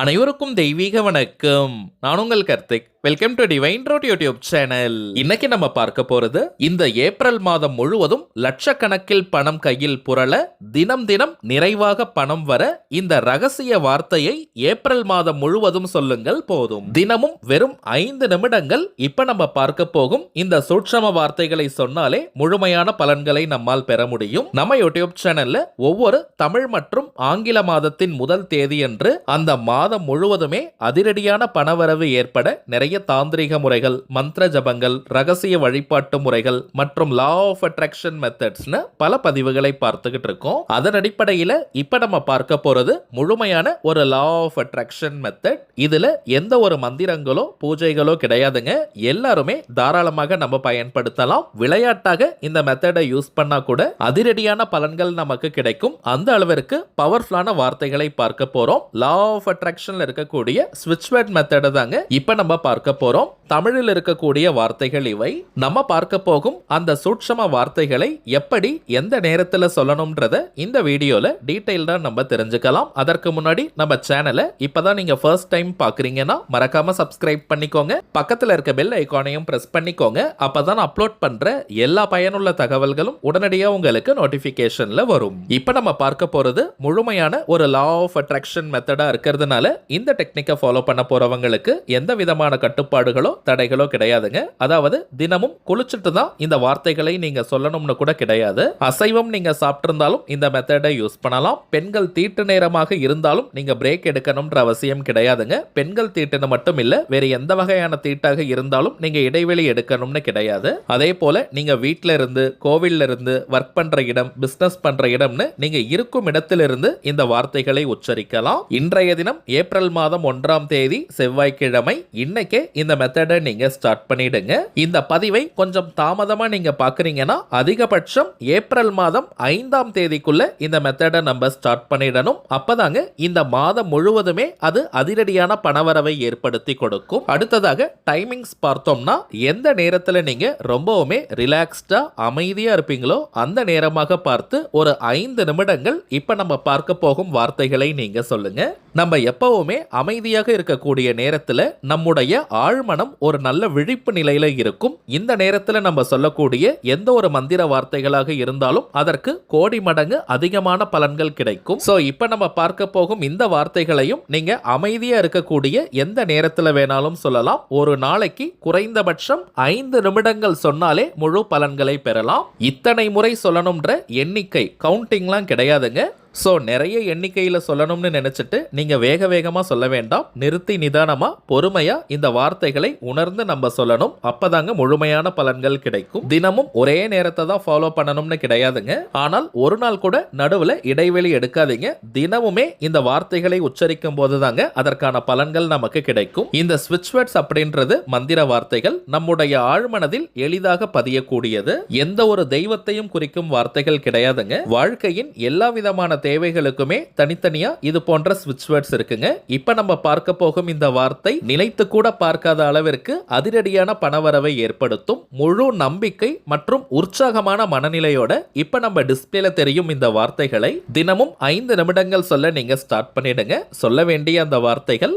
அனைவருக்கும் தெய்வீக வணக்கம். நான் உங்கள் Karthik. Welcome to divine road YouTube channel இன்னைக்கு நம்ம பார்க்க போறது இந்த ஏப்ரல் மாதம் முழுவதும் லட்சக்கணக்கில் பணம் கையில் புரள தினம் தினம் நிறைவாக பணம் வர இந்த ரகசிய வார்த்தையை ஏப்ரல் மாதம் முழுவதும் சொல்லுங்கள் போதும். தினமும் வெறும் ஐந்து நிமிடங்கள் இப்ப நம்ம பார்க்க போகும் இந்த சூட்சம வார்த்தைகளை சொன்னாலே முழுமையான பலன்களை நம்மால் பெற முடியும். நம்ம யூடியூப் சேனல்ல ஒவ்வொரு தமிழ் மற்றும் ஆங்கில மாதத்தின் முதல் தேதியன்று அந்த மாதம் முழுவதுமே அதிரடியான பணவரவு ஏற்பட நிறைய தாந்திரிக முறைகள் மந்திர ஜபங்கள் ரகசிய வழிபாட்டு முறைகள் மற்றும் லா ஆஃப் அட்ராக்ஷன் மெத்தட்ஸ்னு பல பதிவுகளை பார்த்துக்கிட்டு இருக்கோம். அதன் அடிப்படையில் இப்போ நம்ம பார்க்க போகிறது முழுமையான ஒரு லா ஆஃப் அட்ராக்ஷன் மெத்தட் இதில் எந்த ஒரு மந்திரங்களோ பூஜைகளோ கிடையாதுங்க. எல்லாருமே தாராளமாக நம்ம பயன்படுத்தலாம். விளையாட்டாக இந்த மெத்தடை யூஸ் பண்ணால் கூட அதிரடியான பலன்கள் நமக்கு கிடைக்கும். அந்த அளவிற்கு பவர்ஃபுல்லான வார்த்தைகளை பார்க்க போகிறோம் லா ஆஃப் அட்ராக்ஷனில் இருக்கக்கூடிய ஸ்விட்ச் வேர்ட் மெத்தடை தாங்க இப்போ நம்ம பார்க்க போறோம். தமிழில் இருக்கக்கூடிய வார்த்தைகள் இவை. நம்ம பார்க்க போகும் அந்த சூட்சம வார்த்தைகளை எப்படி எந்த நேரத்தில் சொல்லணும்ன்றத இந்த வீடியோல டீட்டெயில்டாக நம்ம தெரிஞ்சுக்கலாம். அதற்கு முன்னாடி நம்ம சேனலை இப்பதான் நீங்க ஃபர்ஸ்ட் டைம் பாக்குறீங்கன்னா மறக்காம சப்ஸ்கிரைப் பண்ணிக்கோங்க. பக்கத்துல இருக்க பெல் ஐகானையும் பிரஸ் பண்ணிக்கோங்க. அப்பதான் அப்லோட் பண்ற எல்லா பயனுள்ள தகவல்களும் உடனடியாக உங்களுக்கு நோட்டிபிகேஷன்ல வரும். இப்போ நம்ம பார்க்க போறது முழுமையான ஒரு லா ஆஃப் அட்ராக்ஷன் மெத்தடா இருக்கிறதுனால இந்த டெக்னிக்கை ஃபாலோ பண்ண போறவங்களுக்கு எந்த விதமான கட்டுப்பாடுகளோ தடைகளோ கிடையாதுங்க. அதாவது தினமும் குளிச்சுட்டு தான் இந்த வார்த்தைகளை நீங்க சொல்லணும்னு கூட கிடையாது. அசைவம் நீங்க சாப்பிட்டிருந்தாலும் இந்த மெத்தடை யூஸ் பண்ணலாம். பெண்கள் தீட்டு நேரமாக இருந்தாலும் நீங்க பிரேக் எடுக்கணும்ன்ற அவசியம் கிடையாதுங்க. பெண்கள் தீட்டுன்னு மட்டும் இல்ல வேற எந்த வகையான தீட்டாக இருந்தாலும் நீங்க இடைவெளி எடுக்கணும்னு கிடையாது. அதே போல நீங்க வீட்டில இருந்து கோவில்ல இருந்து ஒர்க் பண்ற இடம் பிசினஸ் பண்ற இடம்னு நீங்க இருக்கும் இடத்திலிருந்து இந்த வார்த்தைகளை உச்சரிக்கலாம். இன்றைய தினம் ஏப்ரல் மாதம் ஒன்றாம் தேதி செவ்வாய்க்கிழமை இன்னைக்கே இந்த மெத்தடை நீங்க ஸ்டார்ட் பண்ணிடுங்க. இந்த பதிவை கொஞ்சம் தாமதமா நீங்க பாக்குறீங்கன்னா அதிகபட்சம் ஏப்ரல் மாதம் ஐந்தாம் தேதிக்குள்ள இந்த மெத்தடை நம்ம ஸ்டார்ட் பண்ணிடணும். அப்பதாங்க இந்த மாதம் முழுவதுமே அது அதிரடியான பணவரவை ஏற்படுத்தி கொடுக்கும். அடுத்ததாக டைமிங்ஸ் பார்த்தோம்னா எந்த நேரத்துல நீங்க ரொம்பவுமே ரிலாக்ஸ்டா அமைதியா இருப்பீங்களோ அந்த நேரமாக பார்த்து ஒரு ஐந்து நிமிடங்கள் இப்ப நம்ம பார்க்க போகும் வார்த்தைகளை நீங்க சொல்லுங்க. நம்ம எப்பவுமே அமைதியாக இருக்கக்கூடிய நேரத்துல நம்முடைய ஆழ்மனம் ஒரு நல்ல விழிப்பு நிலையில இருக்கும். இந்த நேரத்துல நம்ம சொல்லக்கூடிய எந்த ஒரு மந்திர வார்த்தைகளாக இருந்தாலும் அதற்கு கோடி மடங்கு அதிகமான பலன்கள் கிடைக்கும். சோ இப்ப நம்ம பார்க்க போகும் இந்த வார்த்தைகளையும் நீங்க அமைதியா இருக்கக்கூடிய எந்த நேரத்துல வேணாலும் சொல்லலாம். ஒரு நாளைக்கு குறைந்தபட்சம் ஐந்து நிமிடங்கள் சொன்னாலே முழு பலன்களை பெறலாம். இத்தனை முறை சொல்லணும்ன்ற எண்ணிக்கை கவுண்டிங்லாம் கிடையாதுங்க. ஸோ நிறைய எண்ணிக்கையில் சொல்லணும்னு நினச்சிட்டு நீங்கள் வேக வேகமாக சொல்ல வேண்டாம். நிறுத்தி நிதானமாக பொறுமையாக இந்த வார்த்தைகளை உணர்ந்து நம்ம சொல்லணும். அப்போதாங்க முழுமையான பலன்கள் கிடைக்கும். தினமும் ஒரே நேரத்தை தான் ஃபாலோ பண்ணணும்னு கிடையாதுங்க. ஆனால் ஒரு நாள் கூட நடுவில் இடைவெளி எடுக்காதீங்க. தினமுமே இந்த வார்த்தைகளை உச்சரிக்கும் போது தாங்க அதற்கான பலன்கள் நமக்கு கிடைக்கும். இந்த ஸ்விட்ச் வேர்ட்ஸ் அப்படின்றது மந்திர வார்த்தைகள் நம்முடைய ஆழ்மனதில் எளிதாக பதியக்கூடியது. எந்த ஒரு தெய்வத்தையும் குறிக்கும் வார்த்தைகள் கிடையாதுங்க. வாழ்க்கையின் எல்லா விதமான தேவைகளுக்குமே தனித்தனியா இது போன்ற ஸ்விட்ச் வேர்ட்ஸ் இருக்குங்க. இப்ப நம்ம பார்க்க போகும் இந்த வார்த்தை நினைத்து கூட பார்க்காத அளவிற்கு அதிரடியான பணவரவை ஏற்படுத்தும் முழு நம்பிக்கை மற்றும் உற்சாகமான மனநிலையோட இப்ப நம்ம டிஸ்பிளேல தெரியும் இந்த வார்த்தைகளை. தினமும் ஐந்து நிமிடங்கள் சொல்ல நீங்க ஸ்டார்ட் பண்ணிடுங்க. சொல்ல வேண்டிய அந்த வார்த்தைகள்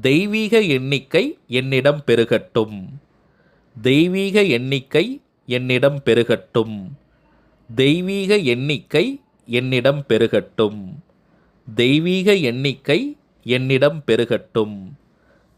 தெய்வீக எண்ணிக்கை என்னிடம் பெருகட்டும். தெய்வீக எண்ணிக்கை என்னிடம் பெருகட்டும். தெய்வீக எண்ணிக்கை என்னிடம் பெருகட்டும். தெய்வீக எண்ணிக்கை என்னிடம் பெருகட்டும்.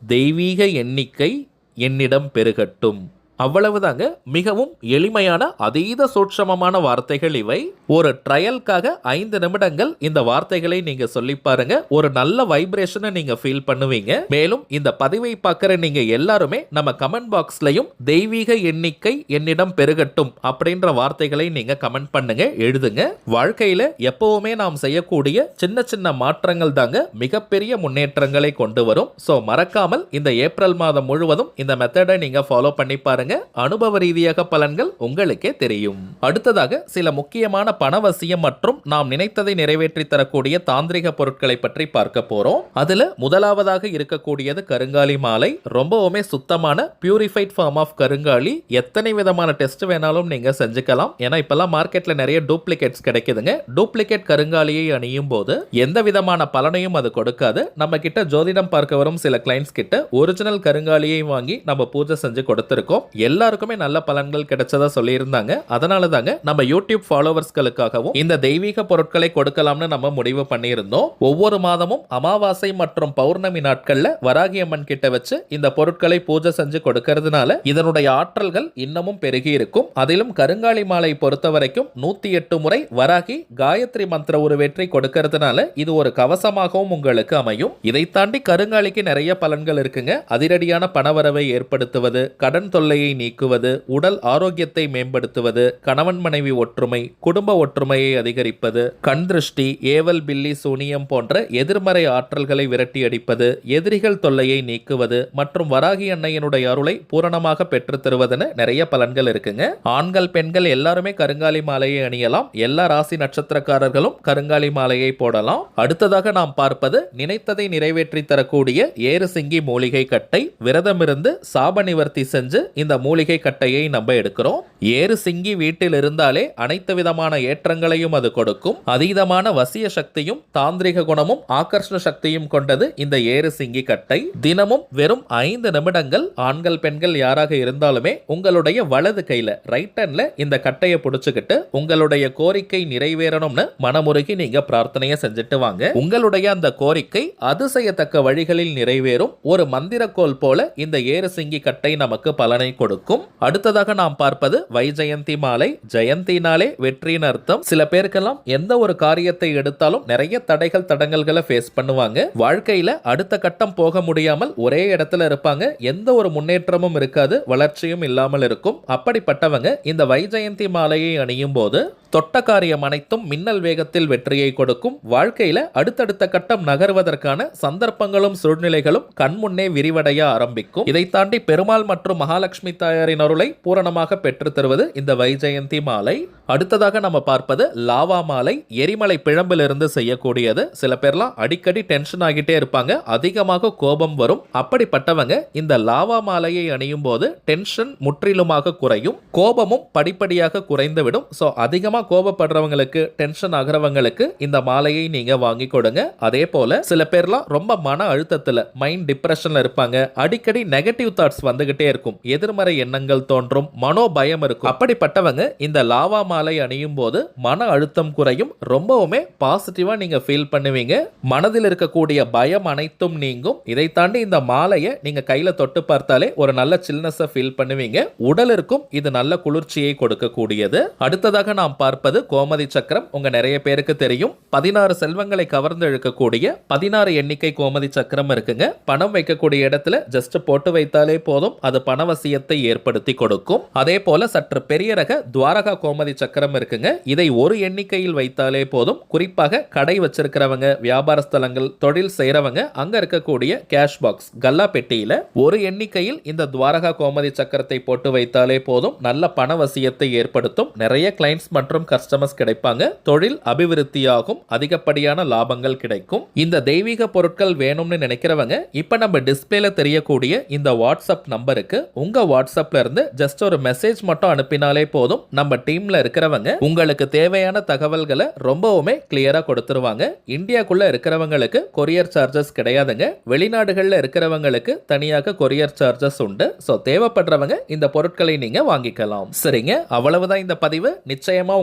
தெய்வீக எண்ணிக்கை என்னிடம் பெருகட்டும். அவ்வளவுதாங்க. மிகவும் எளிமையான அதீத சூட்சமமான வார்த்தைகள் இவை. ஒரு ட்ரையலுக்காக ஐந்து நிமிடங்கள் இந்த வார்த்தைகளை நீங்க சொல்லி பாருங்க. ஒரு நல்ல வைப்ரேஷனை நீங்க ஃபீல் பண்ணுவீங்க. மேலும் இந்த பதிவை பார்க்குற நீங்க எல்லாருமே நம்ம கமெண்ட் பாக்ஸ்லயும் தெய்வீக எண்ணிக்கை என்னிடம் பெருகட்டும் அப்படின்ற வார்த்தைகளை நீங்க கமெண்ட் பண்ணுங்க எழுதுங்க. வாழ்க்கையில எப்பவுமே நாம் செய்யக்கூடிய சின்ன சின்ன மாற்றங்கள் தாங்க மிகப்பெரிய முன்னேற்றங்களை கொண்டு வரும். ஸோ மறக்காமல் இந்த ஏப்ரல் மாதம் முழுவதும் இந்த மெத்தடை நீங்க ஃபாலோ பண்ணி பாருங்க. பாருங்க அனுபவ ரீதியாக பலன்கள் உங்களுக்கே தெரியும். அடுத்ததாக சில முக்கியமான பணவசியம் மற்றும் நாம் நினைத்ததை நிறைவேற்றி தரக்கூடிய தாந்திரிக பொருட்களை பற்றி பார்க்க போறோம். அதுல முதலாவதாக இருக்கக்கூடியது கருங்காலி மாலை. ரொம்பவுமே சுத்தமான பியூரிஃபைட் ஃபார்ம் ஆஃப் கருங்காலி. எத்தனை விதமான டெஸ்ட் வேணாலும் நீங்க செஞ்சுக்கலாம். ஏன்னா இப்பெல்லாம் மார்க்கெட்ல நிறைய டூப்ளிகேட்ஸ் கிடைக்குதுங்க. டூப்ளிகேட் கருங்காலியை அணியும் போது எந்த விதமான பலனையும் அது கொடுக்காது. நம்ம கிட்ட ஜோதிடம் பார்க்க வரும் சில கிளைண்ட்ஸ் கிட்ட ஒரிஜினல் கருங்காலியை வாங்கி நம்ம பூஜை செஞ்சு கொடுத்துருக்கோம். எல்லாருக்குமே நல்ல பலன்கள் கிடைச்சதா சொல்லியிருந்தாங்க. அதனால தாங்க நம்ம யூடியூப் ஃபாலோவர்ஸ்களுக்காகவும் இந்த தெய்வீக பொருட்களை கொடுக்கலாம்னு நம்ம முடிவு பண்ணியிருந்தோம். ஒவ்வொரு மாதமும் அமாவாசை மற்றும் பௌர்ணமி நாட்கள்ல வராகி அம்மன் கிட்ட வச்சு இந்த பொருட்களை பூஜை செஞ்சு கொடுக்கறதுனால இதனுடைய ஆற்றல்கள் இன்னமும் பெருகி இருக்கும். அதிலும் கருங்காலி மாலை பொறுத்த வரைக்கும் நூத்தி எட்டு முறை வராகி காயத்ரி மந்திர உருவேற்றி கொடுக்கறதுனால இது ஒரு கவசமாகவும் உங்களுக்கு அமையும். இதை தாண்டி கருங்காலிக்கு நிறைய பலன்கள் இருக்குங்க. அதிரடியான பணவரவை ஏற்படுத்துவது கடன் தொல்லையை நீக்குவது உடல் ஆரோக்கியத்தை மேம்படுத்துவது கணவன் மனைவி ஒற்றுமை குடும்ப ஒற்றுமையை அதிகரிப்பது கண் திருஷ்டி ஏவல் பில்லி சூனியம் போன்ற எதிர்மறை ஆற்றல்களை விரட்டியடிப்பது எதிரிகள் தொல்லையை நீக்குவது மற்றும் வராகி அன்னையனுடைய அருளை பூரணமாக பெற்றுத் தருவதுன்னு நிறைய பலன்கள் இருக்குங்க. ஆண்கள் பெண்கள் எல்லாருமே கருங்காலி மாலையை அணியலாம். எல்லா ராசி நட்சத்திரக்காரர்களும் கருங்காலி மாலையை போடலாம். அடுத்ததாக நாம் பார்ப்பது நினைத்ததை நிறைவேற்றி தரக்கூடிய ஏறு சிங்கி மூலிகை கட்டை. விரதமிருந்து சாப நிவர்த்தி செஞ்சு இந்த மூலிகை கட்டையை நம்ம எடுக்கிறோம். ஏறு சிங்கி வீட்டில் இருந்தாலே அனைத்து விதமான ஏற்றங்களையும் அது கொடுக்கும். அதீதமான வசிய சக்தியும் தாந்திரிக குணமும் ஆகர்ஷண சக்தியும் கொண்டது இந்த ஏறு சிங்கி கட்டை. தினமும் வெறும் ஐந்து நிமிடங்கள் ஆண்கள் பெண்கள் யாராக இருந்தாலுமே உங்களுடைய வலது கையில ரைட் ஹேண்ட்ல இந்த கட்டையை பிடிச்சுக்கிட்டு உங்களுடைய கோரிக்கை நிறைவேறணும்னு மனமுருகி நீங்க பிரார்த்தனையை செஞ்சுட்டு வாங்க. உங்களுடைய அந்த கோரிக்கை அதிசயத்தக்க வழிகளில் நிறைவேறும். ஒரு மந்திரக்கோல் போல இந்த ஏறு சிங்கி கட்டை நமக்கு பலனை கொடுக்கும். அடுத்ததாக நாம் பார்ப்பது வைஜெயந்தி மாலை. ஜெயந்தினாலே வெற்றியின் அர்த்தம். சில பேருக்கெல்லாம் எந்த ஒரு காரியத்தை எடுத்தாலும் நிறைய தடைகள் தடங்கல்களை ஃபேஸ் பண்ணுவாங்க. வாழ்க்கையில அடுத்த கட்டம் போக முடியாமல் ஒரே இடத்துல இருப்பாங்க. எந்த ஒரு முன்னேற்றமும் இருக்காது. வளர்ச்சியும் இல்லாமல் இருக்கும். அப்படிப்பட்டவங்க இந்த வைஜெயந்தி மாலையை அணியும் போது தொட்ட காரியம் அனைத்தும் மின்னல் வேகத்தில் வெற்றியை கொடுக்கும். வாழ்க்கையில அடுத்தடுத்த கட்டம் நகர்வதற்கான சந்தர்ப்பங்களும் சூழ்நிலைகளும் கண்முன்னே விரிவடைய ஆரம்பிக்கும். இதை தாண்டி பெருமாள் மற்றும் மகாலட்சுமி தாயாரின் அருளை பூரணமாக பெற்று தருவது இந்த வைஜெயந்தி மாலை. அடுத்ததாக நம்ம பார்ப்பது லாவா மாலை. எரிமலை பிழம்பிலிருந்து செய்யக்கூடியது. சில பேர்லாம் அடிக்கடி டென்ஷன் ஆகிட்டே இருப்பாங்க. அதிகமாக கோபம் வரும். அப்படிப்பட்டவங்க இந்த லாவா மாலையை அணியும் போது டென்ஷன் முற்றிலுமாக குறையும். கோபமும் படிப்படியாக குறைந்துவிடும். ஸோ அதிகமாக கோபப்படுறவங்களுக்கு டென்ஷன் ஆகிறவங்களுக்கு இந்த மாலையை நீங்கள் வாங்கி கொடுங்க. அதே போல சில பேர்லாம் ரொம்ப மன அழுத்தத்தில் மைண்ட் டிப்ரெஷன்ல இருப்பாங்க. அடிக்கடி நெகட்டிவ் தாட்ஸ் வந்துகிட்டே இருக்கும். எதிர்மறை எண்ணங்கள் தோன்றும் மனோபயம் இருக்கும். அப்படிப்பட்டவங்க இந்த லாவா மாலை அணியும் போது மன அழுத்தம் குறையும். ரொம்பவுமே பாசிட்டிவாக நீங்கள் ஃபீல் பண்ணுவீங்க. மனதில் இருக்கக்கூடிய பயம் அனைத்தும் நீங்கும். இதை தாண்டி இந்த மாலையை நீங்கள் கையில் தொட்டு பார்த்தாலே ஒரு நல்ல சில்னஸை ஃபீல் பண்ணுவீங்க. உடலிற்கும் இது நல்ல குளிர்ச்சியை கொடுக்கக்கூடியது. அடுத்ததாக நாம் பார்ப்பது கோமதி சக்கரம். உங்க நிறைய பேருக்கு தெரியும். பதினாறு செல்வங்களை கவர்ந்து இழுக்கக்கூடிய பதினாறு எண்ணிக்கை கோமதி சக்கரம் இருக்குங்க. பணம் வைக்கக்கூடிய இடத்துல ஜஸ்ட் போட்டு வைத்தாலே போதும். அது பணவசியத்தை ஏற்படுத்தி கொடுக்கும். அதே போல சற்று பெரிய ரக துவாரகா கோமதி சக்கரம் இருக்குங்க. இதை ஒரு எண்ணிக்கையில் வைத்தாலே போதும். குறிப்பாக கடை வச்சிருக்கிறவங்க வியாபார ஸ்தலங்கள் தொழில் செய்கிறவங்க அங்க இருக்கக்கூடிய கேஷ் பாக்ஸ் கல்லா பெட்டியில ஒரு எண்ணிக்கையில் இந்த துவாரகா கோமதி சக்கரத்தை போட்டு வைத்தாலே போதும். நல்ல பணவசியத்தை ஏற்படுத்தும். நிறைய கிளைண்ட்ஸ் மற்றும் கஸ்டமர்ஸ் கிடைப்பாங்க. தொழில் அபிவிருத்தியாகும். அதிகப்படியான லாபங்கள் கிடைக்கும். இந்த தெய்வீக பொருட்கள் வேணும்னு நினைக்கிறவங்க இப்ப நம்ம டிஸ்பிளேல தெரியக்கூடிய இந்த வாட்ஸ்அப் நம்பருக்கு உங்க வாட்ஸ்அப்ல இருந்து ஜஸ்ட் ஒரு மெசேஜ் மட்டும் அனுப்பினாலே போதும். நம்ம டீம்ல இருக்கிறவங்க உங்களுக்கு தேவையான தகவல்களை ரொம்பவுமே கிளியரா கொடுத்துருவாங்க. இந்தியாக்குள்ள இருக்கிறவங்களுக்கு கொரியர் சார்ஜஸ் கிடையாதுங்க. வெளிநாடுகள்ல இருக்கிறவங்களுக்கு தனியாக கொரியர் சார்ஜஸ் உண்டு. ஸோ தேவைப்படுறவங்க இந்த பொருட்களை நீங்க வாங்கிக்கலாம். சரிங்க? அவ்வளவுதான் இந்த பதிவு. நிச்சயமா